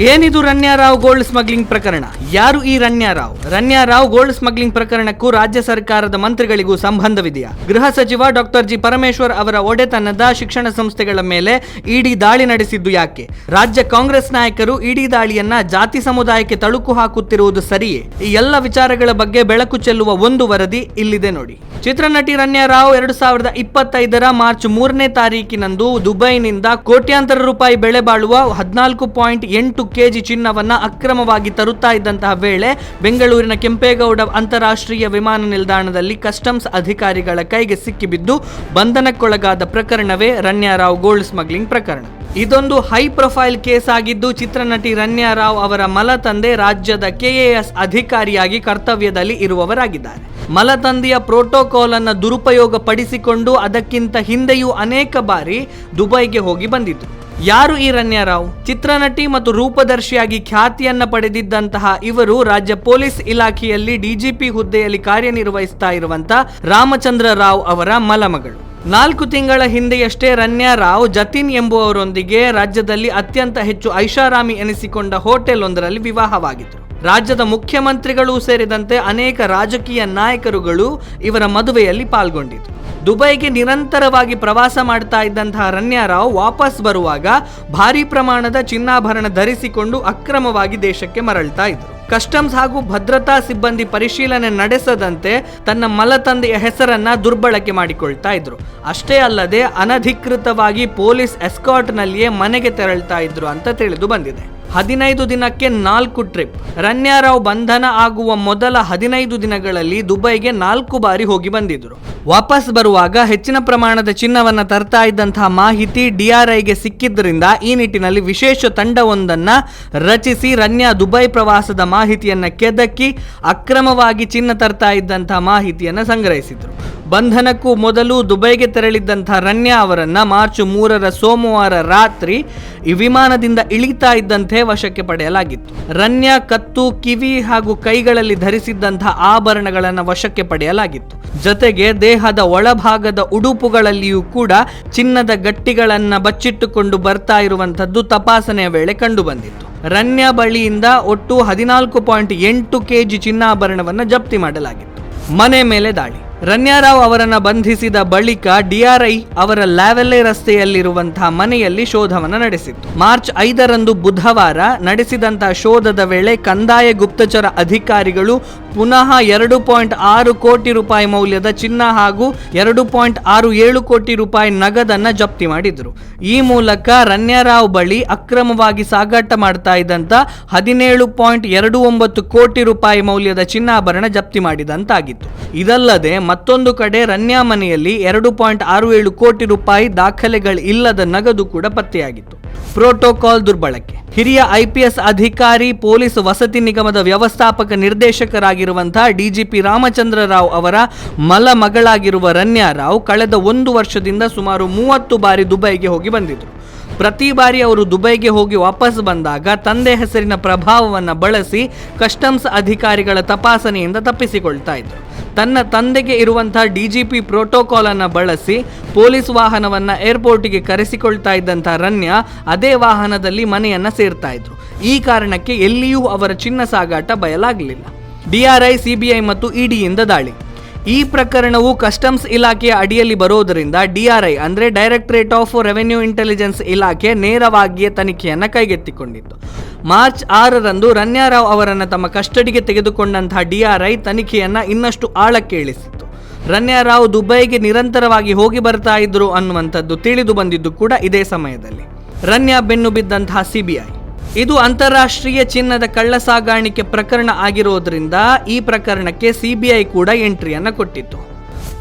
ಏನಿದು ರಣ್ಯಾರಾವ್ gold smuggling ಪ್ರಕರಣ? ಯಾರು ಈ ರಣ್ಯಾರಾವ್ ರಣ್ಯಾರಾವ್ ಗೋಲ್ಡ್ ಸ್ಮಗ್ಲಿಂಗ್ ಪ್ರಕರಣಕ್ಕೂ ರಾಜ್ಯ ಸರ್ಕಾರದ ಮಂತ್ರಿಗಳಿಗೂ ಸಂಬಂಧವಿದೆಯಾ? ಗೃಹ ಸಚಿವ ಡಾಕ್ಟರ್ ಜಿ ಪರಮೇಶ್ವರ್ ಅವರ ಒಡೆತನದ ಶಿಕ್ಷಣ ಸಂಸ್ಥೆಗಳ ಮೇಲೆ ಇಡಿ ದಾಳಿ ನಡೆಸಿದ್ದು ಯಾಕೆ? ರಾಜ್ಯ ಕಾಂಗ್ರೆಸ್ ನಾಯಕರು ಇಡಿ ದಾಳಿಯನ್ನ ಜಾತಿ ಸಮುದಾಯಕ್ಕೆ ತಳುಕು ಹಾಕುತ್ತಿರುವುದು ಸರಿಯೇ? ಈ ಎಲ್ಲ ವಿಚಾರಗಳ ಬಗ್ಗೆ ಬೆಳಕು ಚೆಲ್ಲುವ ಒಂದು ವರದಿ ಇಲ್ಲಿದೆ ನೋಡಿ. ಚಿತ್ರನಟಿ ರಣ್ಯಾರಾವ್ ಎರಡು ಸಾವಿರದ ಇಪ್ಪತ್ತೈದರ ಮಾರ್ಚ್ ಮೂರನೇ ತಾರೀಕಿನಂದು ದುಬೈನಿಂದ ಕೋಟ್ಯಾಂತರ ರೂಪಾಯಿ ಬೆಲೆ ಬಾಳುವ ಹದಿನಾಲ್ಕು ಪಾಯಿಂಟ್ ಎಂಟು ಕೆಜಿ ಚಿನ್ನವನ್ನ ಅಕ್ರಮವಾಗಿ ತರುತ್ತಾ ಇದ್ದಂತಹ ವೇಳೆ ಬೆಂಗಳೂರಿನ ಕೆಂಪೇಗೌಡ ಅಂತಾರಾಷ್ಟ್ರೀಯ ವಿಮಾನ ನಿಲ್ದಾಣದಲ್ಲಿ ಕಸ್ಟಮ್ಸ್ ಅಧಿಕಾರಿಗಳ ಕೈಗೆ ಸಿಕ್ಕಿಬಿದ್ದು ಬಂಧನಕ್ಕೊಳಗಾದ ಪ್ರಕರಣವೇ ರಣ್ಯಾರಾವ್ ಗೋಲ್ಡ್ ಸ್ಮಗ್ಲಿಂಗ್ ಪ್ರಕರಣ. ಇದೊಂದು ಹೈ ಪ್ರೊಫೈಲ್ ಕೇಸ್ ಆಗಿದ್ದು ಚಿತ್ರನಟಿ ರಣ್ಯಾರಾವ್ ಅವರ ಮಲತಂದೆ ರಾಜ್ಯದ ಕೆಎಎಸ್ ಅಧಿಕಾರಿಯಾಗಿ ಕರ್ತವ್ಯದಲ್ಲಿ ಇರುವವರಾಗಿದ್ದಾರೆ. ಮಲತಂದೆಯ ಪ್ರೋಟೋಕಾಲ್ ಅನ್ನು ದುರುಪಯೋಗ ಪಡಿಸಿಕೊಂಡು ಅದಕ್ಕಿಂತ ಹಿಂದೆಯೂ ಅನೇಕ ಬಾರಿ ದುಬೈಗೆ ಹೋಗಿ ಬಂದಿದ್ರು ಯಾರು ಈ ರಣ್ಯರಾವ್ ಚಿತ್ರನಟಿ ಮತ್ತು ರೂಪದರ್ಶಿಯಾಗಿ ಖ್ಯಾತಿಯನ್ನ ಪಡೆದಿದ್ದಂತಹ ಇವರು ರಾಜ್ಯ ಪೊಲೀಸ್ ಇಲಾಖೆಯಲ್ಲಿ ಡಿಜಿಪಿ ಹುದ್ದೆಯಲ್ಲಿ ಕಾರ್ಯನಿರ್ವಹಿಸ್ತಾ ಇರುವಂತ ರಾಮಚಂದ್ರ ರಾವ್ ಅವರ ಮಲಮಗಳು. ನಾಲ್ಕು ತಿಂಗಳ ಹಿಂದೆಯಷ್ಟೇ ರನ್ಯಾ ರಾವ್, ಜತಿನ್ ಎಂಬುವರೊಂದಿಗೆ ರಾಜ್ಯದಲ್ಲಿ ಅತ್ಯಂತ ಹೆಚ್ಚು ಐಷಾರಾಮಿ ಎನಿಸಿಕೊಂಡ ಹೋಟೆಲ್ ಒಂದರಲ್ಲಿ ವಿವಾಹವಾಗಿದ್ರು. ರಾಜ್ಯದ ಮುಖ್ಯಮಂತ್ರಿಗಳೂ ಸೇರಿದಂತೆ ಅನೇಕ ರಾಜಕೀಯ ನಾಯಕರುಗಳು ಇವರ ಮದುವೆಯಲ್ಲಿ ಪಾಲ್ಗೊಂಡಿದ್ರು. ದುಬೈಗೆ ನಿರಂತರವಾಗಿ ಪ್ರವಾಸ ಮಾಡ್ತಾ ಇದ್ದಂತಹ ರಣ್ಯಾರಾವ್ ವಾಪಸ್ ಬರುವಾಗ ಭಾರಿ ಪ್ರಮಾಣದ ಚಿನ್ನಾಭರಣ ಧರಿಸಿಕೊಂಡು ಅಕ್ರಮವಾಗಿ ದೇಶಕ್ಕೆ ಮರಳ್ತಾ ಇದ್ರು. ಕಸ್ಟಮ್ಸ್ ಹಾಗೂ ಭದ್ರತಾ ಸಿಬ್ಬಂದಿ ಪರಿಶೀಲನೆ ನಡೆಸದಂತೆ ತನ್ನ ಮಲತಂದೆಯ ಹೆಸರನ್ನ ದುರ್ಬಳಕೆ ಮಾಡಿಕೊಳ್ತಾ ಇದ್ರು. ಅಷ್ಟೇ ಅಲ್ಲದೆ ಅನಧಿಕೃತವಾಗಿ ಪೊಲೀಸ್ ಎಸ್ಕಾಟ್ನಲ್ಲಿಯೇ ಮನೆಗೆ ತೆರಳ್ತಾ ಇದ್ರು ಅಂತ ತಿಳಿದು ಬಂದಿದೆ. ಹದಿನೈದು ದಿನಕ್ಕೆ ನಾಲ್ಕು ಟ್ರಿಪ್. ರನ್ಯಾರಾವ್ ಬಂಧನ ಆಗುವ ಮೊದಲ ಹದಿನೈದು ದಿನಗಳಲ್ಲಿ ದುಬೈಗೆ ನಾಲ್ಕು ಬಾರಿ ಹೋಗಿ ಬಂದಿದ್ರು. ವಾಪಸ್ ಬರುವಾಗ ಹೆಚ್ಚಿನ ಪ್ರಮಾಣದ ಚಿನ್ನವನ್ನ ತರ್ತಾ ಇದ್ದಂತಹ ಮಾಹಿತಿ ಡಿಆರ್ಐಗೆ ಸಿಕ್ಕಿದ್ದರಿಂದ ಈ ನಿಟ್ಟಿನಲ್ಲಿ ವಿಶೇಷ ತಂಡವೊಂದನ್ನ ರಚಿಸಿ ರನ್ಯಾ ದುಬೈ ಪ್ರವಾಸದ ಮಾಹಿತಿಯನ್ನ ಕೆದಕಿ ಅಕ್ರಮವಾಗಿ ಚಿನ್ನ ತರ್ತಾ ಇದ್ದಂತಹ ಮಾಹಿತಿಯನ್ನ ಸಂಗ್ರಹಿಸಿದ್ರು. ಬಂಧನಕ್ಕೂ ಮೊದಲು ದುಬೈಗೆ ತೆರಳಿದ್ದಂಥ ರಣ್ಯ ಅವರನ್ನು ಮಾರ್ಚ್ ಮೂರರ ಸೋಮವಾರ ರಾತ್ರಿ ಈ ವಿಮಾನದಿಂದ ಇಳಿತಾ ಇದ್ದಂತೆ ವಶಕ್ಕೆ ಪಡೆಯಲಾಗಿತ್ತು. ರಣ್ಯ ಕತ್ತು, ಕಿವಿ ಹಾಗೂ ಕೈಗಳಲ್ಲಿ ಧರಿಸಿದ್ದಂಥ ಆಭರಣಗಳನ್ನು ವಶಕ್ಕೆ ಪಡೆಯಲಾಗಿತ್ತು. ಜೊತೆಗೆ ದೇಹದ ಒಳಭಾಗದ ಉಡುಪುಗಳಲ್ಲಿಯೂ ಕೂಡ ಚಿನ್ನದ ಗಟ್ಟಿಗಳನ್ನು ಬಚ್ಚಿಟ್ಟುಕೊಂಡು ಬರ್ತಾ ಇರುವಂಥದ್ದು ತಪಾಸಣೆಯ ವೇಳೆ ಕಂಡುಬಂದಿತ್ತು. ರಣ್ಯ ಬಳಿಯಿಂದ ಒಟ್ಟು ಹದಿನಾಲ್ಕು ಪಾಯಿಂಟ್ ಎಂಟು ಕೆಜಿ ಚಿನ್ನಾಭರಣವನ್ನು ಜಪ್ತಿ ಮಾಡಲಾಗಿತ್ತು. ಮನೆ ಮೇಲೆ ದಾಳಿ. ರನ್ಯಾರಾವ್ ಅವರನ್ನ ಬಂಧಿಸಿದ ಬಳಿಕ ಡಿಆರ್ಐ ಅವರ ಲ್ಯಾವೆಲ್ಲೆ ರಸ್ತೆಯಲ್ಲಿರುವಂತಹ ಮನೆಯಲ್ಲಿ ಶೋಧವನ್ನು ನಡೆಸಿತ್ತು. ಮಾರ್ಚ್ ಐದರಂದು ಬುಧವಾರ ನಡೆಸಿದಂತಹ ಶೋಧದ ವೇಳೆ ಕಂದಾಯ ಗುಪ್ತಚರ ಅಧಿಕಾರಿಗಳು ಪುನಃ ಎರಡು ಪಾಯಿಂಟ್ ಆರು ಕೋಟಿ ರೂಪಾಯಿ ಮೌಲ್ಯದ ಚಿನ್ನ ಹಾಗೂ ಎರಡು ಪಾಯಿಂಟ್ ಆರು ಏಳು ಕೋಟಿ ರೂಪಾಯಿ ನಗದನ್ನ ಜಪ್ತಿ ಮಾಡಿದ್ರು. ಈ ಮೂಲಕ ರನ್ಯಾರಾವ್ ಬಳಿ ಅಕ್ರಮವಾಗಿ ಸಾಗಾಟ ಮಾಡ್ತಾ ಇದ್ದಂತ ಹದಿನೇಳು ಪಾಯಿಂಟ್ ಎರಡು ಒಂಬತ್ತು ಕೋಟಿ ರೂಪಾಯಿ ಮೌಲ್ಯದ ಚಿನ್ನಾಭರಣ ಜಪ್ತಿ ಮಾಡಿದಂತಾಗಿತ್ತು. ಇದಲ್ಲದೆ ಮತ್ತೊಂದು ಕಡೆ ರನ್ಯಾ ಮನೆಯಲ್ಲಿ ಎರಡು ಪಾಯಿಂಟ್ ಆರು ಏಳು ಕೋಟಿ ರೂಪಾಯಿ ದಾಖಲೆಗಳು ಇಲ್ಲದ ನಗದು ಕೂಡ ಪತ್ತೆಯಾಗಿತ್ತು. ಪ್ರೋಟೋಕಾಲ್ ದುರ್ಬಳಕೆ. ಹಿರಿಯ ಐಪಿಎಸ್ ಅಧಿಕಾರಿ, ಪೊಲೀಸ್ ವಸತಿ ನಿಗಮದ ವ್ಯವಸ್ಥಾಪಕ ನಿರ್ದೇಶಕರಾಗಿರುವಂತಹ ಡಿಜಿಪಿ ರಾಮಚಂದ್ರ ರಾವ್ ಅವರ ಮಲ ಮಗಳಾಗಿರುವ ರನ್ಯಾ ರಾವ್ ಕಳೆದ ಒಂದು ವರ್ಷದಿಂದ ಸುಮಾರು ಮೂವತ್ತು ಬಾರಿ ದುಬೈಗೆ ಹೋಗಿ ಬಂದಿದ್ದರು ಪ್ರತಿ ಬಾರಿ ಅವರು ದುಬೈಗೆ ಹೋಗಿ ವಾಪಸ್ ಬಂದಾಗ ತಂದೆ ಹೆಸರಿನ ಪ್ರಭಾವವನ್ನು ಬಳಸಿ ಕಸ್ಟಮ್ಸ್ ಅಧಿಕಾರಿಗಳ ತಪಾಸಣೆಯಿಂದ ತಪ್ಪಿಸಿಕೊಳ್ತಾ ಇದ್ರು. ತನ್ನ ತಂದೆಗೆ ಇರುವಂತಹ ಡಿಜಿಪಿ ಪ್ರೋಟೋಕಾಲ್ ಅನ್ನು ಬಳಸಿ ಪೊಲೀಸ್ ವಾಹನವನ್ನ ಏರ್ಪೋರ್ಟಿಗೆ ಕರೆಸಿಕೊಳ್ತಾ ಇದ್ದಂಥ ರನ್ಯ ಅದೇ ವಾಹನದಲ್ಲಿ ಮನೆಯನ್ನ ಸೇರ್ತಾ ಇದ್ರು. ಈ ಕಾರಣಕ್ಕೆ ಎಲ್ಲಿಯೂ ಅವರ ಚಿನ್ನ ಸಾಗಾಟ ಬಯಲಾಗಲಿಲ್ಲ. ಡಿಆರ್ಐ ಸಿಬಿಐ ಮತ್ತು ಇಡಿಯಿಂದ ದಾಳಿ. ಈ ಪ್ರಕರಣವು ಕಸ್ಟಮ್ಸ್ ಇಲಾಖೆಯ ಅಡಿಯಲ್ಲಿ ಬರೋದರಿಂದ ಡಿಆರ್ಐ ಅಂದರೆ ಡೈರೆಕ್ಟರೇಟ್ ಆಫ್ ರೆವೆನ್ಯೂ ಇಂಟೆಲಿಜೆನ್ಸ್ ಇಲಾಖೆ ನೇರವಾಗಿಯೇ ತನಿಖೆಯನ್ನು ಕೈಗೆತ್ತಿಕೊಂಡಿತ್ತು. ಮಾರ್ಚ್ ಆರರಂದು ರನ್ಯಾರಾವ್ ಅವರನ್ನು ತಮ್ಮ ಕಸ್ಟಡಿಗೆ ತೆಗೆದುಕೊಂಡಂತಹ ಡಿಆರ್ಐ ತನಿಖೆಯನ್ನು ಇನ್ನಷ್ಟು ಆಳಕ್ಕೆ ಇಳಿಸಿತ್ತು ರನ್ಯಾರಾವ್ ದುಬೈಗೆ ನಿರಂತರವಾಗಿ ಹೋಗಿ ಬರ್ತಾ ಇದ್ರು ಅನ್ನುವಂಥದ್ದು ತಿಳಿದು ಬಂದಿದ್ದು ಕೂಡ ಇದೇ ಸಮಯದಲ್ಲಿ. ರನ್ಯಾ ಬೆನ್ನು ಬಿದ್ದಂತಹ ಸಿಬಿಐ ಇದು ಅಂತಾರಾಷ್ಟ್ರೀಯ ಚಿನ್ನದ ಕಳ್ಳ ಸಾಗಾಣಿಕೆ ಪ್ರಕರಣ ಆಗಿರೋದ್ರಿಂದ ಈ ಪ್ರಕರಣಕ್ಕೆ ಸಿಬಿಐ ಕೂಡ ಎಂಟ್ರಿಯನ್ನು ಕೊಟ್ಟಿತ್ತು.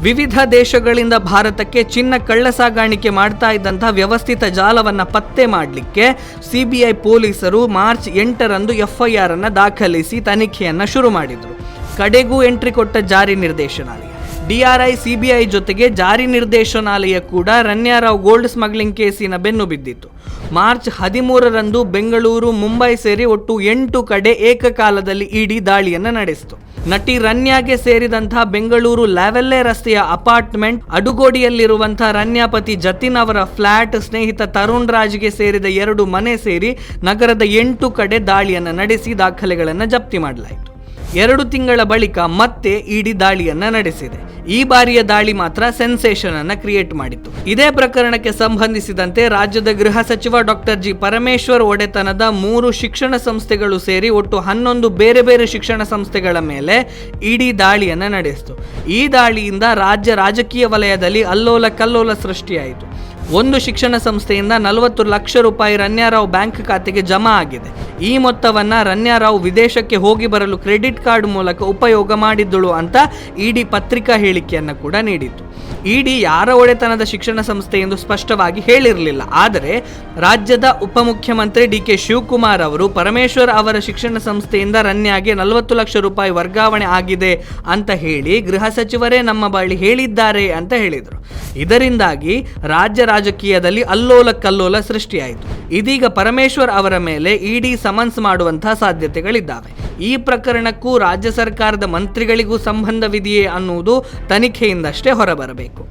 ವಿವಿಧ ದೇಶಗಳಿಂದ ಭಾರತಕ್ಕೆ ಚಿನ್ನ ಕಳ್ಳ ಸಾಗಾಣಿಕೆ ಮಾಡ್ತಾ ಇದ್ದಂತಹ ವ್ಯವಸ್ಥಿತ ಜಾಲವನ್ನು ಪತ್ತೆ ಮಾಡಲಿಕ್ಕೆ ಸಿಬಿಐ ಪೊಲೀಸರು ಮಾರ್ಚ್ ಎಂಟರಂದು ಎಫ್ಐಆರ್ ಅನ್ನು ದಾಖಲಿಸಿ ತನಿಖೆಯನ್ನು ಶುರು ಮಾಡಿದರು. ಕಡೆಗೂ ಎಂಟ್ರಿ ಕೊಟ್ಟ ಜಾರಿ ನಿರ್ದೇಶನಾಲಯ. ಡಿಆರ್ಐ ಸಿಬಿಐ ಜೊತೆಗೆ ಜಾರಿ ನಿರ್ದೇಶನಾಲಯ ಕೂಡ ರನ್ಯಾರಾವ್ ಗೋಲ್ಡ್ ಸ್ಮಗ್ಲಿಂಗ್ ಕೇಸಿನ ಬೆನ್ನು ಬಿದ್ದಿತ್ತು. ಮಾರ್ಚ್ ಹದಿಮೂರರಂದು ಬೆಂಗಳೂರು, ಮುಂಬೈ ಸೇರಿ ಒಟ್ಟು ಎಂಟು ಕಡೆ ಏಕಕಾಲದಲ್ಲಿ ಇಡಿ ದಾಳಿಯನ್ನು ನಡೆಸಿತು. ನಟಿ ರನ್ಯಾಗೆ ಸೇರಿದಂತಹ ಬೆಂಗಳೂರು ಲ್ಯಾವೆಲ್ಲೆ ರಸ್ತೆಯ ಅಪಾರ್ಟ್ಮೆಂಟ್ ಅಡುಗೋಡಿಯಲ್ಲಿರುವಂತಹ ರನ್ಯಾಪತಿ ಜತಿನ್ ಅವರ ಫ್ಲಾಟ್, ಸ್ನೇಹಿತ ತರುಣ್ ರಾಜ್ಗೆ ಸೇರಿದ ಎರಡು ಮನೆ ಸೇರಿ ನಗರದ ಎಂಟು ಕಡೆ ದಾಳಿಯನ್ನು ನಡೆಸಿ ದಾಖಲೆಗಳನ್ನು ಜಪ್ತಿ ಮಾಡಲಾಯಿತು. ಎರಡು ತಿಂಗಳ ಬಳಿಕ ಮತ್ತೆ ಇಡಿ ದಾಳಿಯನ್ನ ನಡೆಸಿದೆ. ಈ ಬಾರಿಯ ದಾಳಿ ಮಾತ್ರ ಸೆನ್ಸೇಷನ್ ಅನ್ನ ಕ್ರಿಯೇಟ್ ಮಾಡಿತ್ತು. ಇದೇ ಪ್ರಕರಣಕ್ಕೆ ಸಂಬಂಧಿಸಿದಂತೆ ರಾಜ್ಯದ ಗೃಹ ಸಚಿವ ಡಾಕ್ಟರ್ ಜಿ ಪರಮೇಶ್ವರ್ ಒಡೆತನದ ಮೂರು ಶಿಕ್ಷಣ ಸಂಸ್ಥೆಗಳು ಸೇರಿ ಒಟ್ಟು ಹನ್ನೊಂದು ಬೇರೆ ಬೇರೆ ಶಿಕ್ಷಣ ಸಂಸ್ಥೆಗಳ ಮೇಲೆ ಇಡೀ ದಾಳಿಯನ್ನು ನಡೆಸಿತು. ಈ ದಾಳಿಯಿಂದ ರಾಜ್ಯ ರಾಜಕೀಯ ವಲಯದಲ್ಲಿ ಅಲ್ಲೋಲ ಕಲ್ಲೋಲ ಸೃಷ್ಟಿಯಾಯಿತು. ಒಂದು ಶಿಕ್ಷಣ ಸಂಸ್ಥೆಯಿಂದ ನಲವತ್ತು ಲಕ್ಷ ರೂಪಾಯಿ ರನ್ಯಾರಾವ್ ಬ್ಯಾಂಕ್ ಖಾತೆಗೆ ಜಮಾ ಆಗಿದೆ. ಈ ಮೊತ್ತವನ್ನ ರನ್ಯಾರಾವ್ ವಿದೇಶಕ್ಕೆ ಹೋಗಿ ಬರಲು ಕ್ರೆಡಿಟ್ ಕಾರ್ಡ್ ಮೂಲಕ ಉಪಯೋಗ ಮಾಡಿದ್ದಳು ಅಂತ ಇಡಿ ಪತ್ರಿಕಾ ಹೇಳಿಕೆಯನ್ನು ಕೂಡ ನೀಡಿತು ಇಡಿ ಯಾರ ಒಡೆತನದ ಶಿಕ್ಷಣ ಸಂಸ್ಥೆ ಎಂದು ಸ್ಪಷ್ಟವಾಗಿ ಹೇಳಿರಲಿಲ್ಲ. ಆದರೆ ರಾಜ್ಯದ ಉಪಮುಖ್ಯಮಂತ್ರಿ ಡಿ ಕೆ ಶಿವಕುಮಾರ್ ಅವರು ಪರಮೇಶ್ವರ್ ಅವರ ಶಿಕ್ಷಣ ಸಂಸ್ಥೆಯಿಂದ ರನ್ಯಾಗೆ ನಲವತ್ತು ಲಕ್ಷ ರೂಪಾಯಿ ವರ್ಗಾವಣೆ ಆಗಿದೆ ಅಂತ ಹೇಳಿ ಗೃಹ ಸಚಿವರೇ ನಮ್ಮ ಬಳಿ ಹೇಳಿದ್ದಾರೆ ಅಂತ ಹೇಳಿದರು. ಇದರಿಂದಾಗಿ ರಾಜ್ಯ ರಾಜಕೀಯದಲ್ಲಿ ಅಲ್ಲೋಲ ಕಲ್ಲೋಲ ಸೃಷ್ಟಿಯಾಯಿತು. ಇದೀಗ ಪರಮೇಶ್ವರ್ ಅವರ ಮೇಲೆ ಇಡಿ ಸಮನ್ಸ್ ಮಾಡುವಂತಹ ಸಾಧ್ಯತೆಗಳಿದ್ದಾವೆ. ಈ ಪ್ರಕರಣಕ್ಕೂ ರಾಜ್ಯ ಸರ್ಕಾರದ ಮಂತ್ರಿಗಳಿಗೂ ಸಂಬಂಧವಿದೆಯೇ ಅನ್ನುವುದು ತನಿಖೆಯಿಂದಷ್ಟೇ ಹೊರಬರಬೇಕು.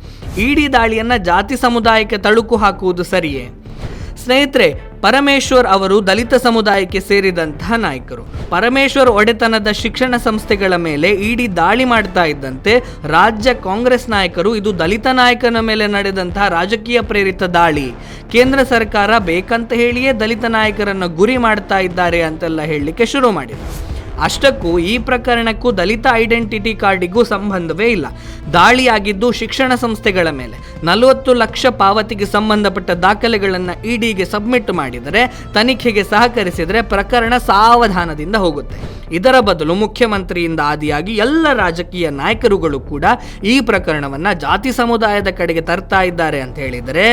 ಇಡಿ ದಾಳಿಯನ್ನ ಜಾತಿ ಸಮುದಾಯಕ್ಕೆ ತಳುಕು ಹಾಕುವುದು ಸರಿಯೇ? ಸ್ನೇಹಿತರೆ ಪರಮೇಶ್ವರ್ ಅವರು ದಲಿತ ಸಮುದಾಯಕ್ಕೆ ಸೇರಿದಂತಹ ನಾಯಕರು. ಪರಮೇಶ್ವರ್ ಒಡೆತನದ ಶಿಕ್ಷಣ ಸಂಸ್ಥೆಗಳ ಮೇಲೆ ಇಡಿ ದಾಳಿ ಮಾಡ್ತಾ ಇದ್ದಂತೆ ರಾಜ್ಯ ಕಾಂಗ್ರೆಸ್ ನಾಯಕರು, ಇದು ದಲಿತ ನಾಯಕನ ಮೇಲೆ ನಡೆದಂತಹ ರಾಜಕೀಯ ಪ್ರೇರಿತ ದಾಳಿ. ಕೇಂದ್ರ ಸರ್ಕಾರ ಬೇಕಂತ ಹೇಳಿಯೇ ದಲಿತ ನಾಯಕರನ್ನು ಗುರಿ ಮಾಡ್ತಾ ಇದ್ದಾರೆ ಅಂತೆಲ್ಲ ಹೇಳಲಿಕ್ಕೆ ಶುರು ಮಾಡಿದರು ಅಷ್ಟಕ್ಕೂ ಈ ಪ್ರಕರಣಕ್ಕೂ ದಲಿತ ಐಡೆಂಟಿಟಿ ಕಾರ್ಡಿಗೂ ಸಂಬಂಧವೇ ಇಲ್ಲ. ದಾಳಿಯಾಗಿದ್ದು ಶಿಕ್ಷಣ ಸಂಸ್ಥೆಗಳ ಮೇಲೆ ನಲವತ್ತು ಲಕ್ಷ ಪಾವತಿಗೆ ಸಂಬಂಧಪಟ್ಟ ದಾಖಲೆಗಳನ್ನು ಇಡಿಗೆ ಸಬ್ಮಿಟ್ ಮಾಡಿದರೆ, ತನಿಖೆಗೆ ಸಹಕರಿಸಿದರೆ ಪ್ರಕರಣ ಸಾವಧಾನದಿಂದ ಹೋಗುತ್ತೆ. ಇದರ ಬದಲು ಮುಖ್ಯಮಂತ್ರಿಯಿಂದ ಆದಿಯಾಗಿ ಎಲ್ಲ ರಾಜಕೀಯ ನಾಯಕರುಗಳು ಕೂಡ ಈ ಪ್ರಕರಣವನ್ನು ಜಾತಿ ಸಮುದಾಯದ ಕಡೆಗೆ ತರ್ತಾ ಇದ್ದಾರೆ ಅಂತ ಹೇಳಿದರೆ,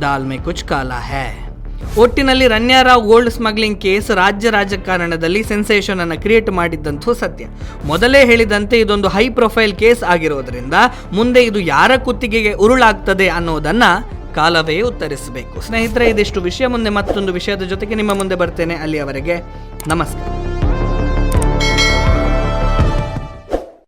ದಾಲ್ಮೆ ಕುಚ್ ಕಾಲ ಹೇ. ಒಟ್ಟಿನಲ್ಲಿ ರನ್ಯಾರಾವ್ ಗೋಲ್ಡ್ ಸ್ಮಗ್ಲಿಂಗ್ ಕೇಸ್ ರಾಜ್ಯ ರಾಜಕಾರಣದಲ್ಲಿ ಸೆನ್ಸೇಷನ್ ಅನ್ನು ಕ್ರಿಯೇಟ್ ಮಾಡಿದ್ದಂತೂ ಸತ್ಯ. ಮೊದಲೇ ಹೇಳಿದಂತೆ ಇದೊಂದು ಹೈ ಪ್ರೊಫೈಲ್ ಕೇಸ್ ಆಗಿರೋದ್ರಿಂದ ಮುಂದೆ ಇದು ಯಾರ ಕುತ್ತಿಗೆಗೆ ಉರುಳಾಗ್ತದೆ ಅನ್ನೋದನ್ನ ಕಾಲವೇ ಉತ್ತರಿಸಬೇಕು. ಸ್ನೇಹಿತರೆ, ಇದಿಷ್ಟು ವಿಷಯ ಮುಂದೆ ಮತ್ತೊಂದು ವಿಷಯದ ಜೊತೆಗೆ ನಿಮ್ಮ ಮುಂದೆ ಬರ್ತೇನೆ. ಅಲ್ಲಿಯವರೆಗೆ ನಮಸ್ಕಾರ.